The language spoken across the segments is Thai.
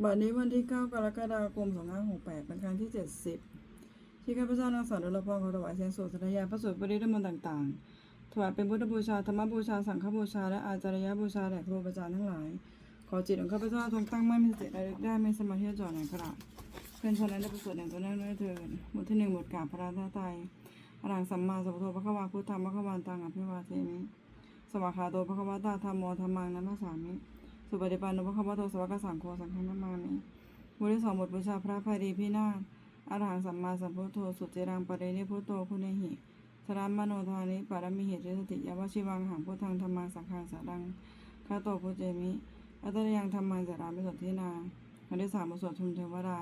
บัดนี้วันที่ 9 กรกฎาคม 2568 เป็นครั้งที่ 70 ที่ข้าพเจ้านางสาวดลพรขอถวายเสียงสวดสัตยาพระสูตรปริธรรมนต์ต่างๆ ถวายเป็นพุทธบูชา ธรรมบูชา สังฆบูชา และอาจารยบูชาแด่ครูบาอาจารย์ทั้งหลาย ขอจิตของข้าพเจ้าทรงตั้งมั่นมีสติระลึกได้ไม่สมาธิจ่อในกระดาษเป็นฉะนั้นได้ประสวดอย่างตัวแน่ด้วยเถิดบทที่หนึ่งบทกาบพระราชาไตรอรังสัมมาสัมพุทโธพระควาพุทธังพระควันตังอภิวาเทมิ สวากขาโตพระควาตาธรรมโมธรรมังนัมสสามิ สุปฏิปันโนพระคัมภโตสวากสังโฆสังฆนามามิบทที่สองบทบูชาพระภัยดีพินาศอรหังสัมมาสัมพุทโธสุจิรังปะเรนิพุทโตคุเหิสรามโนทานิปารมิเหตุสติยาวชิวังหังพุทธังธรรมังสังฆังสารังคาโตพุเจมิอัตตยังธรรมังสารามิสนทินาบทที่สามบทสวดทุมเทวดา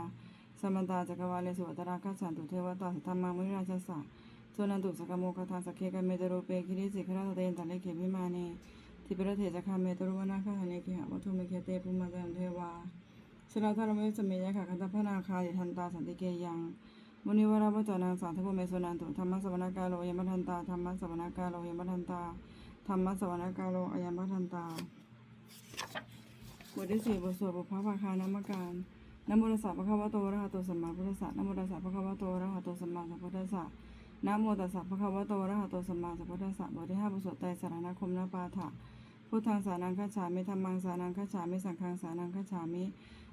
สมันตาจักรวาเลสุวัตราคัจฉันตุเทวตาสัทธรรมังมุนิราชสะโซนันตุสกโมคทาสกเคกเมตโรเปคิริสิกราตเตนตันเลเขพิมาเน ทิปรเถจะคาเมตุรุวนาคาหานิกิหาวัตถุเมเคเตปุมาจันเทวาสลาธารเมสเมยะค่ะคันตพนาคาติทันตาสันติเกยังมุนิวราปจนังสาธุเมสุนันตุธรรมสวนากาโลยมทันตาธรรมสวนากาโลยมทันตาธรรมสวนากาโลอายมทันตาบทที่สี่บทสวดบุพภาคานามการนโมตัสสะภะคะวะโตอะระหะโตสัมมาพุทธัสสะนโมตัสสะภะคะวะโตอะระหะโตสัมมาสัมพุทธัสสะนะโมตัสสะภะคะวะโตอะระหะโตสัมมาสัมพุทธัสสะบทที่ห้าบทสวดไตรสารณคมนาปาฐะ พุทธังสานังคัจฉามิธรรมังสานังคัจฉามิสังฆังสานังคัจฉามิ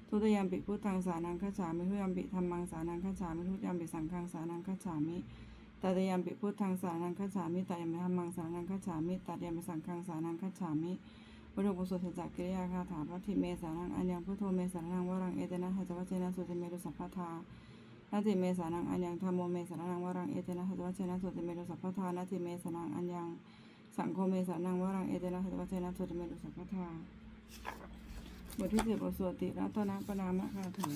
ทุติยมปิพุทธังสานังคัจฉามิทุติยมปิธรรมังสานังคัจฉามิทุติยมปิสังฆังสานังคัจฉามิตติยมปิพุทธังสานังคัจฉามิตติยมปิธรรมังสานังคัจฉามิตติยมปิสังฆังสานังคัจฉามิพุทธบุสุทธจักกิริยาคาถาพัทธิเมสานังอัญญังพุทโธเมสานังวรังเอเตนะหัจจวัจเจนะสุติเมรุสัพพทานาติเมสานังอัญญังธรรมโมเมสานังวรังเอเตนะหัจจวัจเจนะสุติเมรุสัพพทานาติเมสานังอัญญัง สังโฆเมสานังวรังเอเตนะหัตวัชนะสุตเมตุสัพพทาบทที่สิบบทสวดติรัตนะปนามะคาถา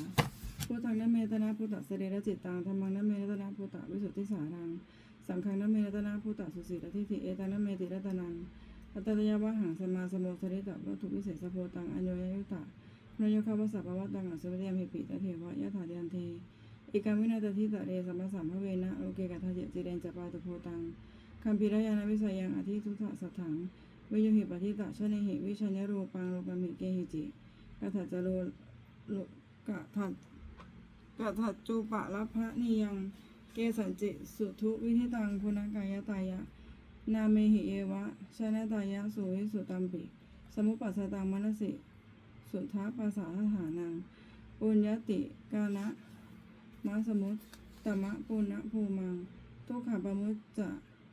พุทธังนเมตนะพุทธสเรระจิตตังธรรมังนเมตนะพุทธวิสุทธิสารัง สังฆังนเมตนะพุทธสุสีรทิฏฐิเอตังนเมติรัตนังอัตตยาวะหังสมาสโมสริตะวัตถุวิเศษสโพตังอัญโยยยุตะนโยคาวสัพพะวะตังอสุเริยมหิปิตะเทวะยะถาเดียนเทเอกามินาตทิตะเรสัมมาสัมภเวนะโลเกกัทาเจจิเรนจปาตุโพตัง คัมภีรยานวิสัยยังอธิทุตะสัทถังวิโยหิปฏิตะชเนหิวิชัญญรูปังรูปมิเกหิจิกถัจโลโลกะถัจกะถัจจูปะละพะนิยังเกสันจิสุทุวิธิตังคุณกายตายะ นาเมหิเอวะชนะตายะสุวิสุตัมปิ สมุปัสสตังมนสิ สุทธาปัสสาทฐานังปุญญติกานะมาสมุตตมะปุณณภูมัง ทุกขปมุจจะ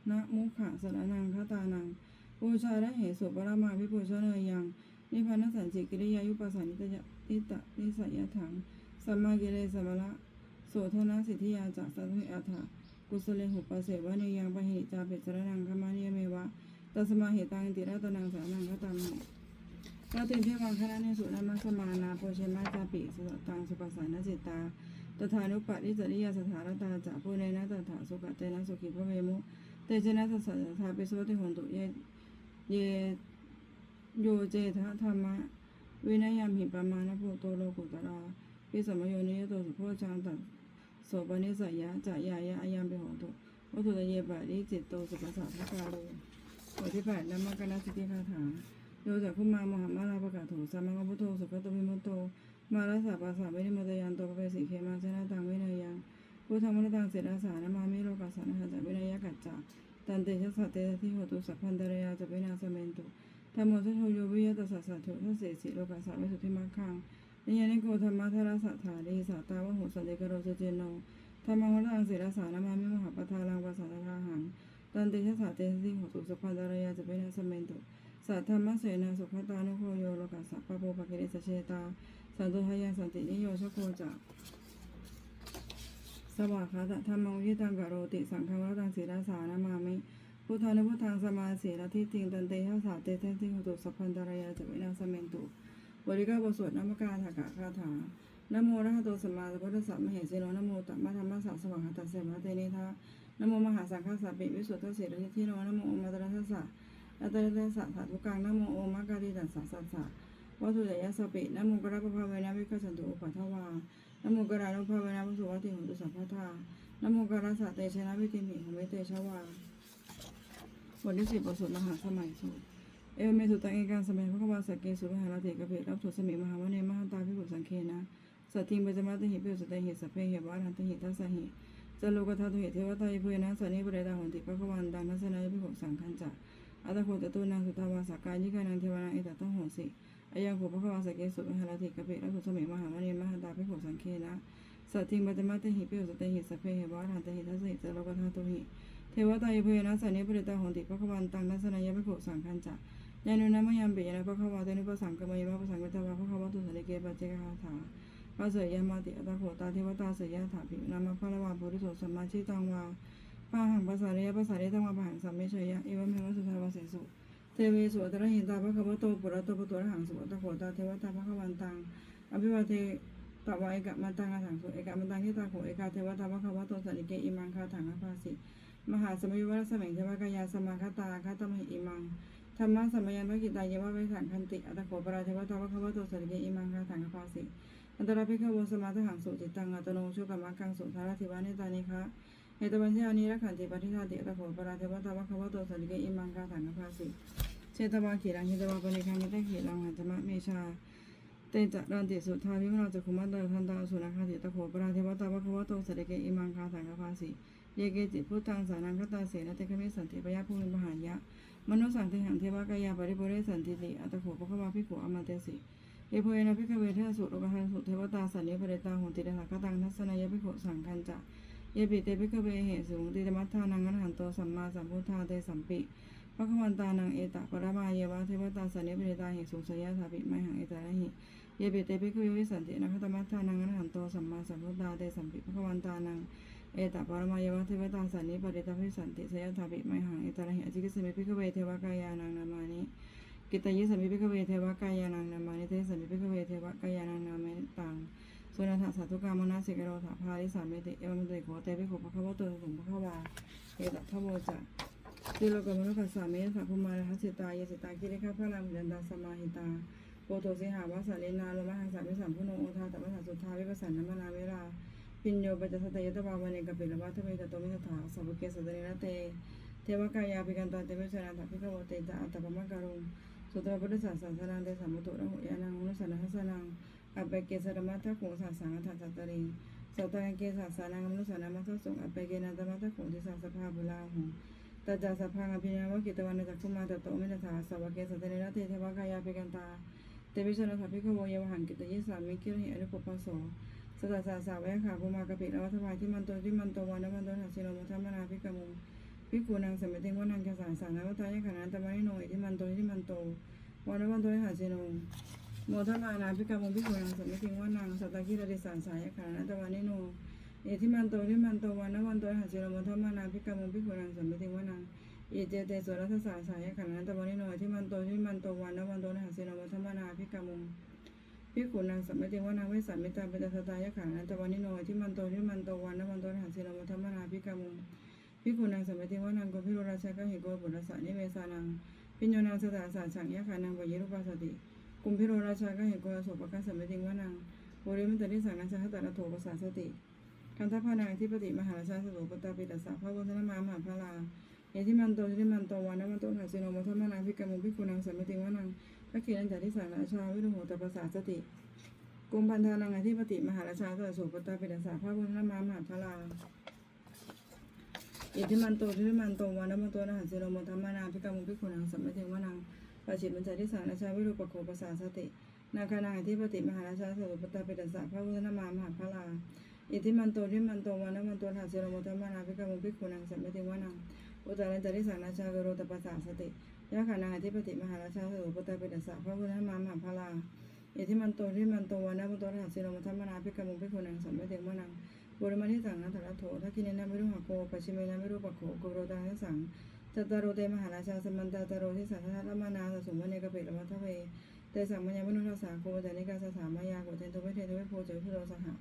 นะมุขะสรนังคตานังบูชาและเหสุปรมาวิปุชเนยยังนิพพานสันจิกิริยายุปัสสานิตยะนิตะนิสัยถังสัมมากิเลสมละโสธนะสิทธิยาจักสัตถิอัฏฐกุสเลหุปเสวะเนยังปะหิจาเปสรนังคมานิยเมวะตัสมาเหตังติระตนังสานังคตามิพระเตนเทวังคณะเนสุนามัสมานาโพเชมาจาปิสตตังสุปัสสานะจิตตาตถานุปัติจริยสถานตาจะปุเรนะตถาสุขเตนะสุขิพระเวมุ เตชนะสัสสทาปิโสติหนตุเยเยโยเจทะธรรมะ วินัยยามหิปมานะโพโตโลกุตระปิสมโยนิยโตสุโพชังตัสโสปนิสัยยะจะยายะอายัมปิโหตุวัตถุตเยปะริจิตโตสุปัสสะภะกาโลบทที่แปดนามกนาสิทธิคาถาโยจากคุมามหามาลาประกาศโถสัมมังคพุทโธสุขตวิมุตโต มาลาสาปัสสะเวนิมตยันโตปะเปสิเคมาชนะตังวินัยยัง พุทธมรตังเสนาสานามามิโลกัสานะหะจะวินัยกัจจาตันเตชะสัตเตทิโหตุสัพพันตระยาจะวินาสเมนตุธรรมโมสัโธโยวิยตัสสะสัทโธทัสเสสิโลกัสสะวิสุทธิมัคคังนิยานิโกธรรมะทรสัทธาลีสัตาวะโหสันเดกโรสเจโนธรรมังวรังเสนาสานามามิมหาปทาลังปัสสะทาหังตันเตชะสัตเตทิหตุสัพพันตระยาจะวินาสเมนตุสัทธรรมเสนาสุขตานุโคโยโลกัสสะปะโปปะเกิริสเชตาสันตุทายังสันตินิโยชโคจะส วากขาตะธรรมังวิตังกะโรติสังฆวัตังศีลาสานามามิพุทธานุพุทธังสมาสีลทิติงตันเตหะสาเตเทติหุตุสัพพันตรายาจะวินาสเมนตุบริกาบทสวดนมกาถากะคาถานโมระหะโตสัมมาสัมพุทธัสสะมเหสีโนนโมตัมมะธรรมะสัสสวะหะตัสสมะเตนิทานโมมหาสังฆสัพพิวิสุทธเสรทิทิโนนโมอมตระทัสสะอัตตระทัสสะถาทุกังนโมโอมะกาติตัสสะสัสสะวัตถุเดยสปินโมกระปภาเวนะวิคัสสันตุอุปัฏฐวา นโมกรานุภาเวนะพุสุวัติหุตุสัพพทานโมกราสะเตชนะวิติมิหเวเตชวาบทที่สิบบทสวดมหาสมัยสูตรเอเอวเมสุตังเอกังสมัยพระควาสเกสุวิหารติกะเพรับสุสมิมหาวเนมหันตาภิกขุสังเคนะสัตถิงปัจจมาติหิปิสุตหิสัพเพเหวะหันติหิทัสหิจโลกธาตุเหเทวตายเพนะสนิปเรตาหนติพระควานดังนัสนายภิกขุสังขันจะอัตโคตตุนังสุตาวาสกายิกานังเทวานาเอตตังโหสิ อายังโภพระควาสกเกสุวิหารติกะเพรับสุสมิมหาวเนมหันตาภิกขุสังเคนะสัตถิงปัจจมาติหิปิสุตหิสเพเหวะหันติหิทัสสหิจโลกธาตุหิเทวตายเพนะสนิปเรตาหนติพระควานตังนัสนายภิกขุสังขันจะยานุนามยามเบยนะพระขวาเตนุปสังกมยมะปสังกตวะพระขวาตุสันิเกปัจเจกคาถาพระเสยยามาติอัตโขตาเทวตาเสยยาถาภินามะพระวาปุริโสสัมมาชิตังวาปาหังภาษาเรียภาษาเรียตังวาปะหังสัมเมชยะเอวเมวสุทาวาเสสุ เทวสุอัตระหินตาพระขวาโตปุระโตปุตระหังสุอัตโขตาเทวตาพระขวันตังอภิวาเทตวะเอกะมันตังอาถังสุเอกะมันตังทิตาโขเอกาเทวตาพระขวาโตสันิเกอิมังคาถังอภาสิมหาสมัยวรสมังเทวกายาสมาคตาคาตมหิอิมังธรรมะสมัยันวกิตายะวะไวสังคันติอัตโขปราเทวตาวะคะวะโตสัริเกอิมังคาถังคภาสิอันตรภิกขวสมาทหังสุจิตตังอัตโนชุกรรมกังสุทาราธิวานิตานิคะ เหตุบัญชานิรักขันติปฏิทาติอัตโขปราเทวตาวะคะวะโตสัริเกอิมังคาถังคภาสิเชตวาขีรังหิตวาปณิคังยิตขีรังหันจมะเมชาเตจะรันติสุทาวิมนาจักขุมันตทันตาสุนัคติตะโขปราเทวตาวะคะวะโตสัริเกอิมังคาถังคภาสิเยเกจิพุทธังสานังคตาเสนะเตคเมสันติปยะภูมิมหายะมนุสังเทหังเทวกายาปริปุเรสันติติอัตโขปะคะวาภิกขุอมาเตสิเอโพเอนะภิกเวเทสุโลกหันสุเทวตาสันนิปเรตาหนติเดหะคตังทัสนายภิกขุสังคันจะ เยปิเตภิกเวเหสุงติเตมัทานังอรหันโตสัมมาสัมพุทธาเตสัมปิพระควันตานังเอตะปรมาเยวะเทวตาสันนิปเรตาเหสุงสยะสาปิไมหังเอตระหิเยปิเตภิกเววิสันตินะคตมัทธานังอรหันโตสัมมาสัมพุทธาเตสัมปิพระควันตานังเอตปรมายวัเทวตาสันนิปริตาภิสันติสยถาปิไมหังเอตระหิอจิกิสมิภิกเวเทวกายานังนามานิกิตยิสมิภิกเวเทวกายานังนามานิเทสมิภิกเวเทวกายานังนามานิตัง สุนันทสาธุกามนาสิกโรถาภาริสามิติเอวมตุโขเตภิกขุภะคะวะโตสุภะคะวาเอตทโวจะติโลกมนุปัสสามิสัพพุมารัสสิตายสิตาคิริคะพระรามยันตาสมาหิตาโปโตสิหาวาสาเลนาโลมหังสามิสัมพุโนโอทาตมัสสะสุทธาวิปัสสนามนาเวลาปิญโยปัจจสตยตบาวเนกปิลวัตเมตโตมิสถาสัพเพสตเนรเตเทวกายาปิกันตาเตวิชนะถาพิกโวเตตาอัตตปมะการุงสุตระพุทธศาสนาเตสัมมุตุระหุยานังมนุสนาหัสนัง อัปเปเกสรมัตถะโขสาสังอัฏฐสัตตริงสัตตังเกสาสานังมนุสานามัตถะสงอัปเปเกนัตมัตถะโขทิสังสภาบุลาหุตัจาสภาอภิญญาวกิตวันจักขุมาตโตมิตถาสัพเกสตเนระเตเทวกายาเปกันตาเตวิชนะถาพิกโวยวหังกิตยิสามิคิริอนุปปัสโสสตัสสะสาวะขาภูมากะปิละวัฏภายที่มันโตที่มันโตวันวันโตหัสิโนมุทัมนาภิกมุงภิกขุนางสมิติงวนังกสาสานวัตายะขนันตมะนิโนอิที่มันโตที่มันโตวันวันโตหัสิโน โมทัมมานาภิกขมุงภิกขุนางสมติงวนังสัตตะกิรติสานสายะขนันตมะนิโนเอิที่มันโตที่มันโตวันนวันโตหัสสิโนมุทัมานาภิกขมุงภิกขุนางสมติงวนังเอเจเตสุรัสสาสายะขนันตมะนิโนที่มันโตที่มันโตวันนวันโตหัสิโนมุทัมมานาภิกขมุงพิกุนางสัมมติวานางเวสัมมิตาเป็นตตายะขังนันตวันิโนที่มันโตที่มันโตวันนวันโตหันศิลมุธรรมนาพิกามุงพิกุนางสัมมติวานางโกพิโรราชกะหิโกบุตรสานิเวสานังพิญโยนางสตาสาฉังยะขานังวยิรุปัสสติ กุมพิโรราชากะหิโกโสปกัสสัมมติงว่านางบุริมันตติสังนัชะหตระโถปสาสติคันทพานางที่ปฏิมหาราชาสโสปตาปิตัสสะพระบุญนมามหาพระลาเอที่มันโตที่มันโตวันนวันโตหันศิลมุธรรมนาพิกามุพิกุนางสัมมติงว่านางพระเขีรันจาริสังราชาวิรุโหตปสาสติกรมพันธานังอธิปติมหาราชาสสุปตาปิดาสาพระพุทธนามามหาพระลาอิทธิมันโตทิธิมันโตวานมันโตนะหัสิโรโมธรรมานาพิกามุพิคุนังสัมมติงว่านัง ปัจฉิมปัญจทิสาราชาวิรุปโคปสาสติ นาคานังอธิปติมหาราชาสุปตาปิดาสาพระพุทธนามามหาพระลาอิทิมันโตทิธิมันโตวานมันโตนะหันสิโรโมธรรมานาพิกามุพิคุนังสัมมติวานังอุตารัญจทิสาราชาวิโรตปสาสติยะขานังอธิปติมหาราชาสุปตาปิดาสาพระพุทธนามามหาพระลาเอที่มันโตที่มันโตวันะมันโตหัสสิโนมัทมนาพิกามุพิคุนังสัมปติมนังบุรมานิสังนัทระโถทักขิเนนะไม่รู้หะโกปัจฉิเมนะไม่รู้ปะโขกุโรตังสัง จัตตารโรเตมหาราชาสมันตาตารโรที่สัทธะละมานาสสุมเนกเปรมัทเวเตสังมัญญมนุทัสสาโคแต่นิกาสถามายาโกเทนโตเวเทนโตเวโพเจพิโรสหะ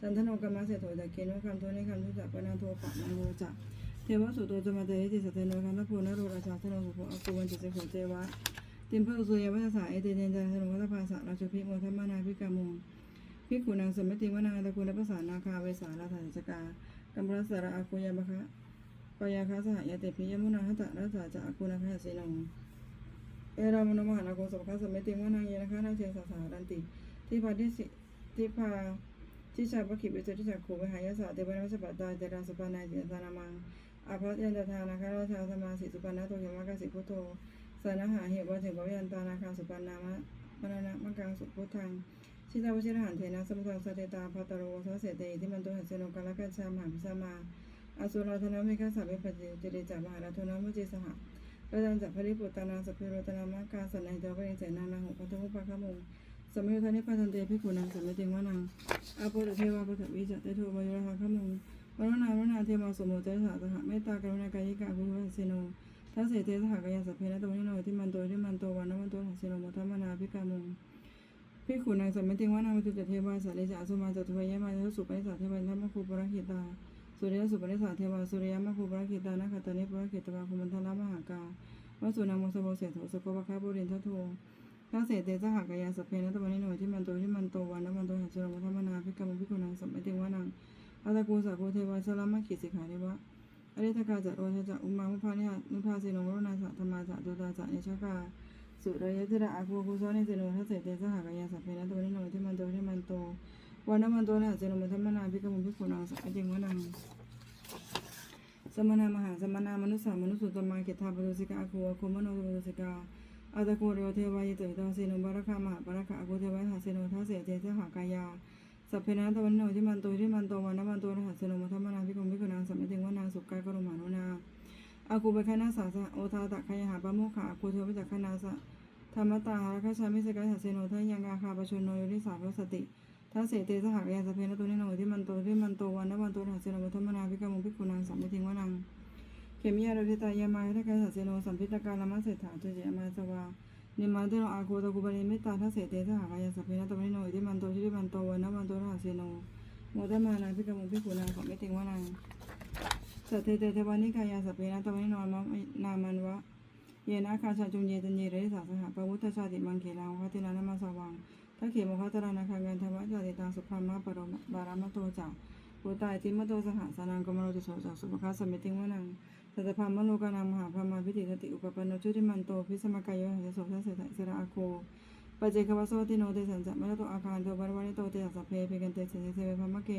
จันทนกรรมเสโถตะเกนวคำโทนิคำทุจักปนาโทปะนังโมจะเทวสุตโตจมาเตติสัตเทโนคันทโพนโรราชาสโนสุโภอกุวันจิตเสโขเทวะติมเพอสุยวัฏสาเอเตเนจาสนุวัฏภาษาราชพิโมทัมมานาพิกามุงพิกุนางสมมติวนาตะกุลภาษานาคาเวสาราธาสกากัมรัสระอาคุยามะคะ ยาคาสหายเตปิยมุนาหตะรัสาจะอากุนาคาสินงเอรามนมหานาโกสภคัสมิติวานังเยนะคะนาเชสสารันติที่พาทิสิที่พาที่ชาปกิปิจติจักขูวิหายสะเตวนาสปัตตาเจราสุปนาจิตานามังอาภัสยันตทานาคาราชาสมาสิสุปนาโตยมกสิพุทโธสนหาเหตุวัถึงปยันตานาคาสุปนามะมรณะมังกังสุพุทธังชิตาวชิรหันเทนะสมุทังสเตตาภัตโรสเสเตที่มันตุหันเสโนกาลกัญชามหาพิสมา อสุราธนามิคัสสะเวปจิจิริจามหาราธนามุจิสหะระดันจัพริปุตตานาสัพพิโรตนามากาสันัยจาวริเจนานังหุปัทธุปะขะมุงสมัยทานิปัทันเตภิกขุนังสมัยติงวานังอาโปตเทวาปะถวิจัตเตโทวายระหะขะมุงวรณาวรณาเทมาสมุเตสะสหเมตตากรุณากายิกาภุวะเสโนทัสเสเตสหกายาสพเพนะตวนิโนที่มันโตที่มันโตวันนมันโตหัสเสโนมุทัมมนาภิกามุงพิขุนางสมมติวานางวิตุจเทวาสาริจาสุมาจตุเวยมาจสุปนิสาเทวาธรรมคูปรคิตา สุริยสุปนิสาเทวาสุริยมคูปรคิตานาคตานิปรคิตวาคุมันทลามหากาวสุนังมสโบเสโถสกวะคาบุรินทโททัเสเตสหักกายาสเพนะตวันนิโนที่มันโตที่มันโตวันนมันโตหัสุรมธรรมนาภิกรรมพิขุนางสมมติวานางอัตกูสักโกเทวาสลามกิสิขาเทวะอริทกาจัตโอชจัอุมามุภานิหนุภาสิโนวรนาสัธรรมาจัตุตาจันิชกาสุรยติระอาคูกุสนิเจโนทัสเสเตสหักกายาสัพเพนะตัวนิโนที่มันโตที่มันโต วันนมันโตนะเจโนมันธรรมนาภิกมุภิกขุนังสัจจิงวนังสมณามหาสมณามนุสสามนุสุตมาเกตาปตุสิกาอาคูอาคูมโนปตุสิกาอาตะโกเรวเทวายเตตาเสโนบารคามหาบารคาอาคูเทวายหาเสโนทัสเสเตสหกายาสัพเพนะตวันโนที่มันโตที่มันโตวันนมันโตนะเจโนมันธรรมนาภิกมุภิกขุนังสัมจิงวนังสุกายกรมานุนาอากูไปคณะสาสะโอทาตะคายหาปะโมขะอากูเทวจักคณาสะธรรมตาหาราชามิสกัสสะเสโนทายังอาคาปชนโนโยริสาพสติ ทัสเสเตสหกยาสเพนตุนิโนที่มันโตที่มันโตวันนวันโตหัสเสโนธรรมนาภิกามุภิกขุนังสัมมิทิงวนังเขมิยาโรพิตายามาทักกัสสเสโนสัมพิตการลมัสเสถาตุเจมาสวานิมันเตโนอากูตะกุบริเมิตาทัสเสเตสหกยาสเพนตุนิโนที่มันโตที่มันโตวันนวันโตหัสเสโนโมทมานาภิกามุภิกขุนังสัมมิทิงวนังสัตเตเตเทวานิกายาสเปนตวนิโนมะนามันวะเยนะคาชาจุเยตัญเยเรสาสหะปะวุตชาติมังเขลังวะติลานามาสวัง เขมคะตระนาคังกันธรรมะจติตังสุภามะปรมบารามะโตจาปุตตายติมโตสหสานังกมโรติโสจักสุภคาสมิติวนังสัตพามโลกานังมหาพรามาพิติสติอุปปันโนชุติมันโตพิสมกายโยหัสโสทัสเสสระอาโคปเจกวัสวัติโนเตสันจะมะโตอาคารโตบรวานิโตเตสัพเพปิกันเตเสเสเวพมะเก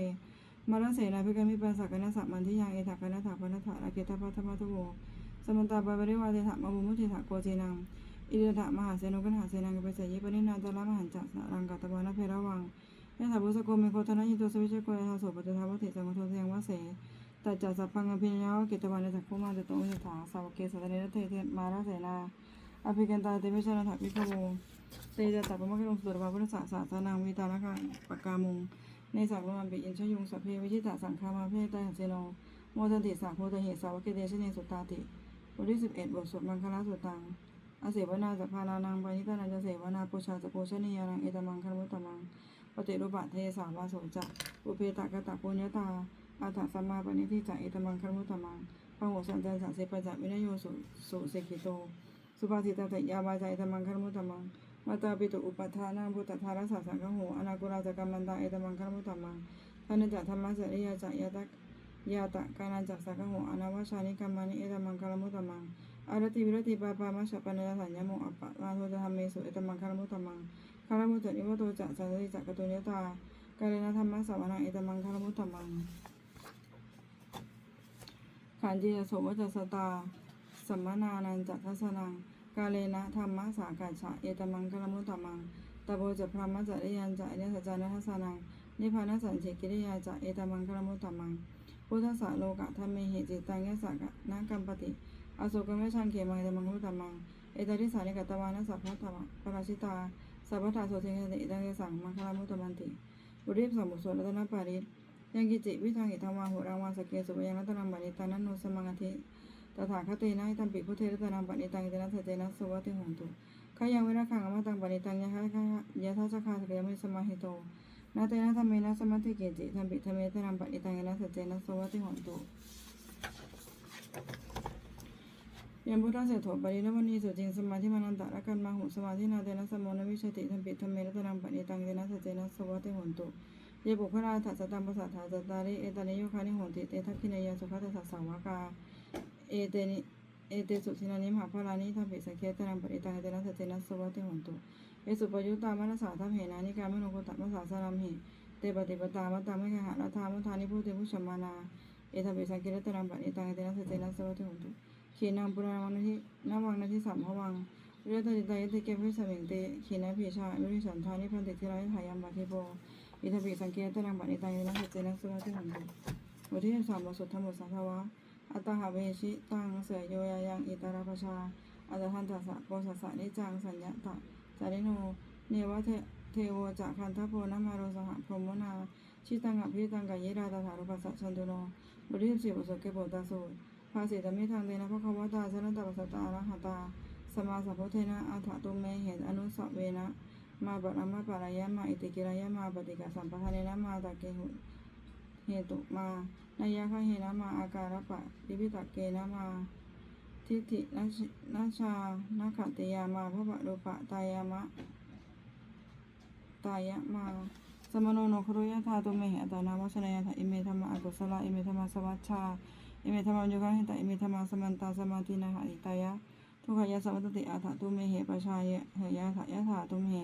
มาลเสนาภิกมิปัสสะกนะสัมมันทิยังเอถากนะถาปนะถาอาเกตพัทธมัตโวสมันตาบาบริวาเทถะมะมุมุทิถะโกเจนัง อิเดถะมหาเสนุกนหาเสนังกเปสยิปนินาตละมหันจักสรังกัตตวานะเพระวังยะถาบุสโกเมโคตนะยิโตสวิชโกยะโสปตถาวัติสังโฆเทยังวะเสตัจจะสัพพังอภิญญาวะเกตวานะจักขุมาเตโตอุสถาสาวกเกสัตเนรเทเทมาราเสนาอภิกันตาเตมิชนะถาภิกขโวเตจะตัปปะมะกิลงสุระภาพุทธสสะสานังวิตานะคังปกามุงในสักโลมันเป็นอินชยุงสัพเพวิชิตาสังฆามาเพตาหันเซโนโมทันติสักโมตเหสาวกเกเดชเนสุตตาติบทที่สิบเอ็ดบทสวดมังคลาสุตัง อาเสวนาสัพพานานังปานิตานันจะเสวนาปุชาจะโพชนียานังเอตมังคัมุตตมังปฏิรูปะเทสาวาโสจะอุเพตากะตะปุญญาตาอาถาสัมมาปณิทิจะเอตมังคัมุตตมังพระโหสันจันสัเสปจัวินโยสุสุเสกิโต สุภาษิตาตยาวาจาเอตมังคัมุตตมังมาตาปิตุอุปัฏฐานังพุทธทารัสสะสังฆโหอนากุราจกรรมันตาเอตมังคัมุตตมังทานจักธรรมะจริยาจักยาตะยาตะกานันจักสักโหอนาวชานิกรรมานิเอตมังคารมุตตมัง อารติวิรติปาปามาชปัญญาสัญญโมอัปปะมาโทจะทำเมสุเอตมังคารมุตตมังคารมุตตนิวโตจักสันติจักกตุญญตากาเลนะธรรมะสวนังเอตมังคารมุตตมังขันจิยโสวจัสตาสัมมนานันจัทัสนังกาเลนะธรรมะสากัจฉะเอตมังคารมุตตมังตโบจะพรหมจะริยันจะเนสัจจานัทสนังนิพพานสันเชกิริยาจะเอตมังคลมุตตมังพุทธสโลกะธรรมเมหิจิตังยสักะนะกัมปติ อโศกเมชังเขมังเอตมังคุตตมัง เอตริสานิกตตวานะสัพพะตวะปราชิตาสัพพะทาโสเทงเตอิตังเยสังมังคลามุตมันติบุริปสมุสวรัตนปาริยังกิจิวิทางหิทังวาหุรางวาสเกสุวยังรัตนังบันิตานันโนสมังอธิตถาคเตนะหิตัมปิพุทเทรัตนังบันิตังอิตนะเสเตนะสวัติหนตุขยังเวรคังอมตังบันิตังยะคะยะทัชคาสเกยมิสมาหิโตนาเตนะธรรมเมนะสมัติเกจิธรรมปิธรรมเมตรัมปณิตังยนะสัจเจนะสวัติหนตุ ยัมพุทธเสถปรินวันนีสุจิงสมาธิมานันตะระกันมาหุสมาธินาเตนะสมนวิชติธรรมปิธรรมเมนะตรังปณิตังเยนะสเจนะสวัติหนตุเยบุคลาถัสตังปสัทธาจตาริเอตานิโยคานิโหติเตทักขินายาสุขัตสัสสาวกาเอเตนิเอเตสุทินานิมหาพารานิทัพเพสังเคตนังปริตังเตนะสเตนะสวัตเตหันตุเอสุปยุตตามนัสสาทัพเหนานิกามโนกตมัสสาสารัมหิเตปฏิปตามัตตาม่ขหาราธามุทานิพุเตพุชมานาเอทัพเพสังเคตนังปริตังเตนะสเตนะสวัตเตหันตุ ขีนังปุราวังนาทินาวังนาทิสัมภวังเรือตติตายเตเกพิสมิงเตขีนัพิชานุริสันทานิพันติทิรายทายัมบาเทโปอิทัพเพสังเคตนังปริตังเตนะสเตนะสวัตเตหันตุบทที่สามบทสุดธรรมบทสังฆวะอัตตหาเวชิตังเสยโยยายังอิตาราปชาอัตทันตัสสะโกสัสสะนิจังสัญญาตะจาริโนเนวะเทเทโวจะคันทโพนามาโรสหพรหมนาชิตังอภิตังกายราตถารุปัสสะชันตุโนบทที่สิบบุสเกโปตาสูตร ภาษีตมิทางเตนะพระควตาชนะตปัสสตาอรหัตา สมาสัพพเทนะอัฏฐตุเมเหตอนุสเวนะมาบัรมาปารายะมาอิติกิรายะมาปฏิกาสัมปทาเนนะมาตะเกหุเหตุมานายะคะเหนะมาอาการปะดิพิตะเกนะมาทิฏฐินาชานาขติยามาพระบะโรปะตายามะตายะมาสมโนโนครุยะธาตุเมหตานามวชนายะธาอิเมธรรมะอกุศลอิเมธรรมะสวัชชา อิเมธรรมะโยคะหิตะอิเมธรรมสมันตาสมาธินาหะอิตายะทุกขยะสมัตติอาถาตุเมเหปชายะเหยะถายะถาตุเมเห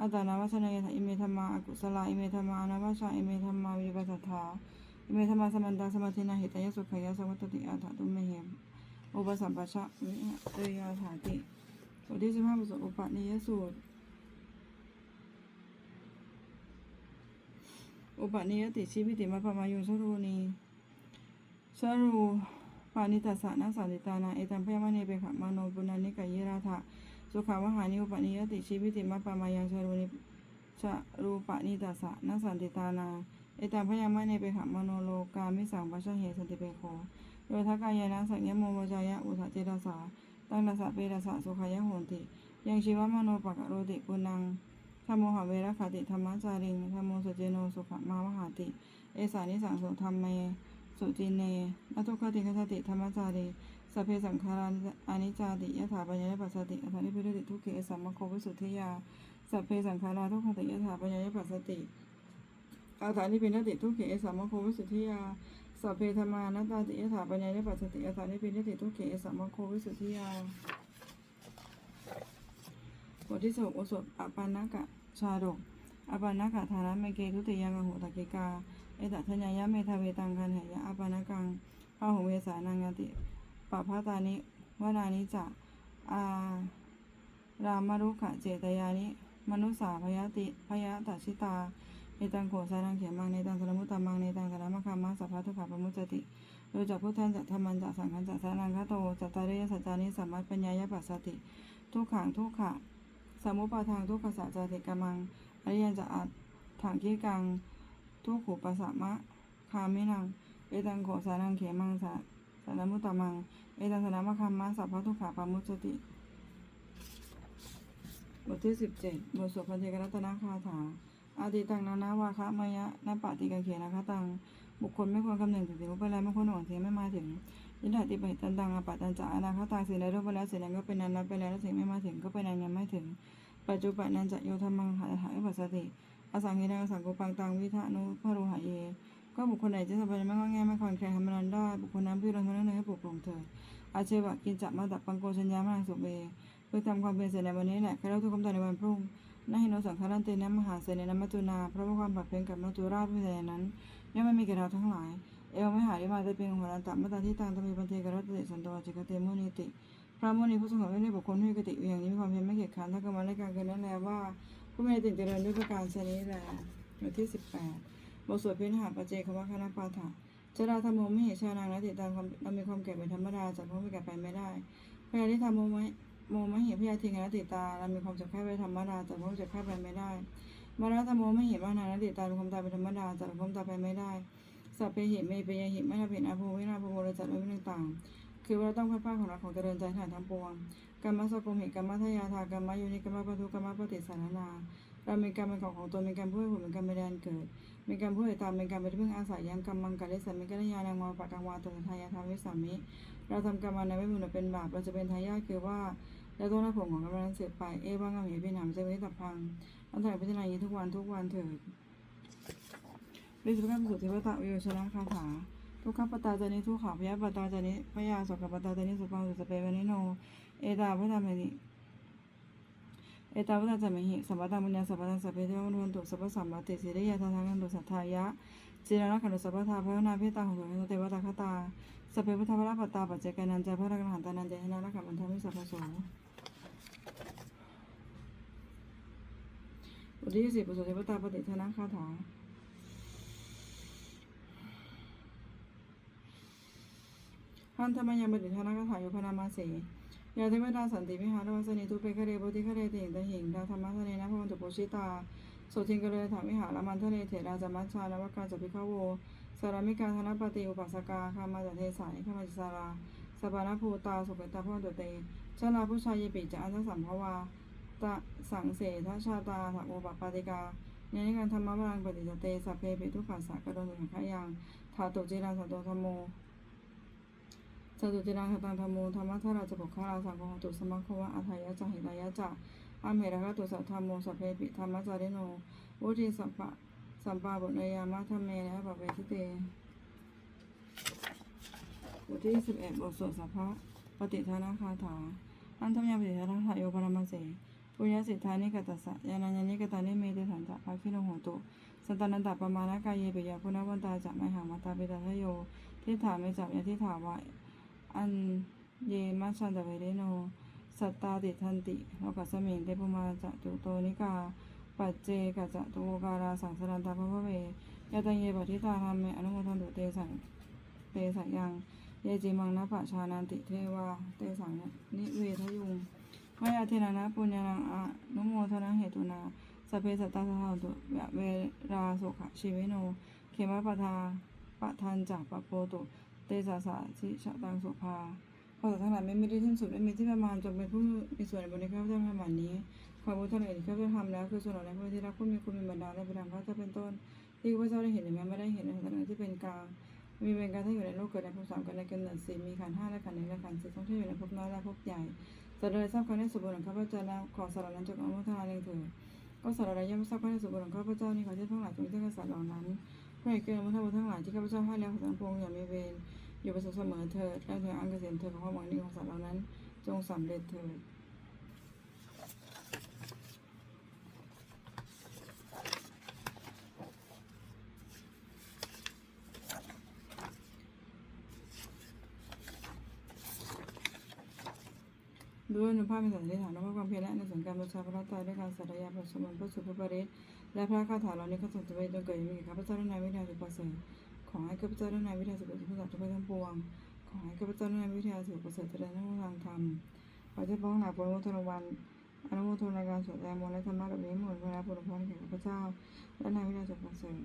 อัตตานาวชนยะอิเมธรรมะอกุศลอิเมธรรมะอนาวชาอิเมธรรมะวิปัสสทาอิเมธรรมะสมันตาสมาธินาหิตายะสุขยะสมัตติอาถาตุเมเหอุปสัมปชะวิเตยาถาติบทที่สิบห้าบทสวดอุปนิยสูตรอุปนิยติชีวิติมาปมายุสรูนี สรูปานิตัสสะนาสันติตานาเอตัมพยามณีเปขะมโนปุณานิกายราธะสุขาวหานิอุปนิยติชีวิติมาปามายังสรูนิชรูปนิตัสสะนาสันติตานาเอตัมพยามณีเปขะมโนโลกามิสังปัชชเหสันติเปโคโยทักายนะสังยโมโมจายะอุทะเจตสาตังนัสสะเปตัสสะสุขายะโหติ ยังชีวมโนปะกโรติปุนังธรรมโมหเวรคติธรรมจาริงธรรมโมสเจโนสุขมาวหาติ เอสานิสังสุธรรมเม สุจินเนนัทุกขติคติธรรมจารีสัพเพสังขาราอานิจจาติยถาปัญญาปัสสติอัฏฐานิพิรติทุกเขสัมมโควิสุทธิยาสัพเพสังขาราทุกขติยถาปัญญาปัสสติอัฏฐานิพิรติทุกเขสัมมโควิสุทธิยาสัพเพธรรมานัตตาติยถาปัญญาปัสสติอัฏฐานิพิรติทุกเขสัมมโควิสุทธิยาบทที่สองโอสถอปานากะชาดกอปานากะธาระเมเกทุติยังอโหตเกกา เอตทัญญายะเมทาเวตังคันเหยะอปานกังพาหุเวสานังยติปะพาตานิวนานิจะอารามรุขะเจตยานิมนุสาพยาติพยาตชิตาเนตังโขสารังเขียมังเนตังสรมุตตามังเนตังสารมะคามังสัพพะทุกขะปมุจจติโดยจากพุทธันจะธรรมันจะสังฆันจะสานังคโตจัตตาริยสัจจานิสัมมัตปัญญายปัสสติ ทุกขังทุกขะสมุปาทางทุกขสัจจติกามังอริยันจะอัดถังกีกัง ทุกขุปสสะมะคามินัง เอตังโขสานังเขมังสะสานมุตตมัง เอตังสนามะคัมมะสัพพะทุกขาปามุจติ บทที่สิบเจ็ดบทสวดพันเทกรัตนาคาถา อาติตังนานาวาคะมายะนาปฏิกังเขนะคะตัง บุคคลไม่ควรคำนึงถึงสิ่งรูปไปแล้วไม่ควรหวังสิ่งไม่มาถึงยินดาติปหิตันตังอปัตตันจะอนาคตังสิ่งใดรูปไปแล้วสิ่งนั้นก็เป็นนั้นนับไปแล้วสิ่งไม่มาถึงก็เป็นนั้นยังไม่ถึง ปัจจุบันนันจะโยธรรมังหาหาปัสสติ อสังเกนังสังโกปังตังวิทานุพรุหายเย ก็บุคคลไหนจะสบายไม่งอแงไม่คลอนแคลนทำมันได้ บุคคลนั้นพิรันทนนั้นให้ปลุกปลงเถิดอาเชวะกินจับมาดับปังโกชัญญามนังสุเบเพื่อทำความเป็นเสร็จในวันนี้แหละใครเล่าทุกคำตอบในวันพรุ่งนาหิโนสังฆารันเตนะมหาเสนนะมัจจุนา เพราะว่าความผัดเพียนกับมัจจุราชวิเศษนั้นย่อมไม่มีแก่เราทั้งหลาย เอวไม่หาได้มาแต่เพียงหัวรันตะมัตาที่ตังตมีปันเทกรัตเตสันตวจิกเตมุนิติ พระมุนีผู้ทรงสอนไว้บุคคลที่กติอย่างนี้มีความเพียรไม่เกียจคร้านถ้ากำมันและการเกินนั้นแล้วว่า ผู้มีติเจริญด้วยประการชนิดแลบทที่สิบแปดบทสวดพิณหาปเจควัคณปาถะชราธรรมโมไม่เหตุชานางและติดตามความเรามีความแก่เป็นธรรมดาจากพวกไม่แก่ไปไม่ได้พยาธิธรรมโมไม่โมไม่เหตุพยาธิงและติดตาเรามีความเจ็บไข้เป็นธรรมดาจากพวกเจ็บไข้ไปไม่ได้มรณะธรรมโมไม่เหตุมานาและติดตามความตายเป็นธรรมดาจากพวกตายไปไม่ได้สัพเพเหเมเปยเหไม่ทำเป็นอาภูวินาภูโมเลยจัดไว้เป็นต่างๆคือว่าเราต้องพัดผ้าของเราของเจริญใจฐานทั้งปวง กรรมสกมเหตุกรรมทยาทากรรมโยนิกรรมปทุกรรมปฏิสารนาเรามีกรรมเป็นของของตนมีกรรมผู้ให้ผลมีกรรมเป็นแดนเกิด มีกรรมผู้ให้ตามมีกรรมเป็นที่พึ่งอาศัยยังกรรมมังกรเลสันมิกัลยานังวาปะกังวาตันทายาทาวิสามิ เราทำกรรมมาในไม่บุญเป็นบาปเราจะเป็นทายาทคือว่าเราต้องรับผลของกรรมนั้นเสียไปเอวังกรรมเหตุเป็นหนามจะไม่ตับพังอันถ่ายพิจารณาอย่างนี้ทุกวันทุกวันเถิดวิสุทธิสุทธิวตะวิโยชนะคาถา ทุกขปตาจานิทุกขาพยาปตาจานิพยาสกปตาจานิสุปังสุสเปวนิโน เอตาพุทธามินิเอตาพุทธาจามิหิสัมปตามุญญาสัพพะทังสัพเพเทวมนุษย์ตุสัพพสัมมาติสิริยาทาทางันตุสัทธายะจิรณะขันตุสัพพทาพระนาเพตาของตุเทวตาคตาสัพเพพุทธะพระปัตตาปัจเจกานันจาพระรักหันตานันเจนานักขันบันทมิสัพพะโสบทที่สิบปุสุเทวตาปฏิทานาคาถา พันธมยังบดิธนาคาถาโยพนามาเสยาเทวดาสันติวิหารวัสนิทุเปคะเรโพธิคะเรติหิงตหิงดาธรรมะสเนนะพระวันตุโปชิตาโสทิงกะเรถามิหารมันทะเลเถราจามัชชานวกาจพิฆโวสารามิกาธนปฏิอุปัสกาคามาจเทสานิขมาจิสาราสปานาภูตาสุเปตาพระวันตุเตชนาผู้ชายเยปิจะอันทสัมภวาตะสังเสทชาตาถะโอปปาติกาในนิการธรรมะบาลังปฏิจเตสัพเพปิทุขัสสะกะโดนถึงขยังถาตุจิรังสัตโตธรรมโม จตุจิรังคตังธรรมโมธรรมะทาราจะปกขาราสังฆโหตุสมัคควะอัทายะจาหิตายะจะอาเมระกตุสัทธรรมโมสัพเพปิธรรมะจาริโนวุติสัมปะสัมปาบุญญามะธรรมเมนะปะเวทิเตบทที่สิบเอ็ดบทสวดสัพพะปฏิทานาคาถาอันธรรมยาปฏิทานาคาโยปรมาเสปุญญสิทธานิกตัสสะยานัญญนิกตานิเมติสันจะภาคิโนโหตุสันตานันตปมาณกายเยปิยาพุนวันตาจะไมหังมาตาปิตาทโยทิฏฐาเมจับยาทิฏฐาวะ อันเยมัชชันตะเวเรโน สัตตาติทันติโลกัสมิงเตปุมาจะตุโตนิกา ปัจเจกะจะตุโกการาสังสรันตาภะเวยะตังเยปฏิตาธรรมเมอนุโมทันตุเตสังเตสังยังเยจิมังนะปะชานันติเทวาเตสังนิเวทยุงมายาเทนะนะปุญญานังอะนุโมทนาเหตุนาสเพสัตตาสหาตุเวราสุขชีวิโน เขมะปทาปะทันจากปะโปตุ เตสาสาชิชะตังสุภาพอสัตว์ทั้งหลายไม่มีที่สิ้นสุดไม่มีที่ประมาณจงเป็นผู้มีส่วนในบนในข้าพเจ้าประมนี้ความบุญท่าไหร่ที่ข้าพเจ้าทำแล้วคือส่วนของในพระที่รักผู้มีคุณมีบรรดาและเป็นธรรมพระเจ้าเป็นต้น ที่ข้าพเจ้าได้เห็นหรือแม้ไม่ได้เห็นในสถานที่เป็นกลางมีเป็นการที่อยู่ในโลกเกิดในภพสามกันในกำเนิดสี่มีขันห้าและขันหนึ่งและขันสี่ต้องที่อยู่ในภพน้อยและภพใหญ่สัตว์ใดทราบความได้สมบูรณ์ของข้าพเจ้าแล้วขอสารนั้นจงอนุโมทนาเองเถิดก็สารใดย่อมทราบความได้สมบูรณ์ของข้าพเจ้านี้ขอเทพทั้งหลายจงเชื่อสัตว์เหล่านั้นเพื่อให้เกิดมุทธบุญทั้งหลายที่ข้าพเจ้าให้แล้วขอสังพงอย่ามีเวร อยู่ประสบเสมอเถิดและเถิดอันเกษมเถิดของความหวังดีของสัตว์เหล่านั้น จงสำเร็จเถิดด้วยอนุภาพเป็นสันติฐานและความเพียรและในส่วนการบูชาพระตายด้วยการสัตยาประสมนพระสุภปริศและพระคาถาเหล่านี้ก็ส่งจะไปจนเกิดมีข้าพเจ้าและนายวิทยาสุประเสริฐ ขอให้ข้าพเจ้าด้านายวิทยาสุประเสริฐทั้งทั้งปวง ขอให้ข้าพเจ้าด้านายวิทยาสุประเสริฐเจริญทั้งทางธรรมขอเจ้าพ้องหนาปุณโมทนวันอนุโมทนาการสวดแรงมนและธรรมะแบบนี้หมดเวลาปุณพรแก่ข้าพเจ้าและนายวิทยาสุประเสริฐ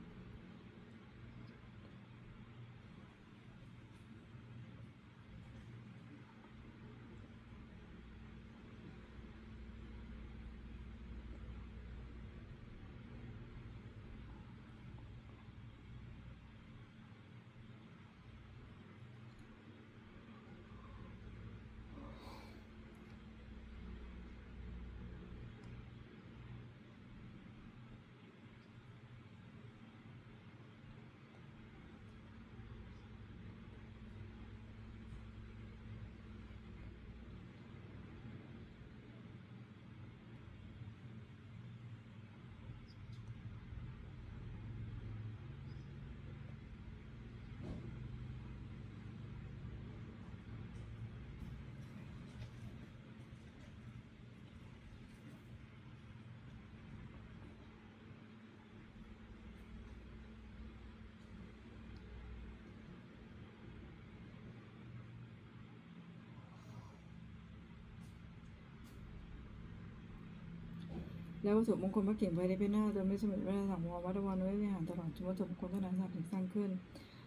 แล้ววัตถุมงคลพระเก่งไว้ในเป็นหน้าโดยไม่สมเด็จพระสังวรวัดวันไว้วิหารตลอดจนวัตถุมงคลเท่านั้นถึงสร้างขึ้น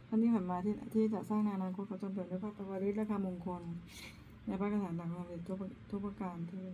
ท่านที่ผ่านมาที่ที่จะสร้างนานาคตเขาจงเปิดด้วยพระปวาริศและคำมงคล ในพระคาถาต่างๆทุกทุกประการที่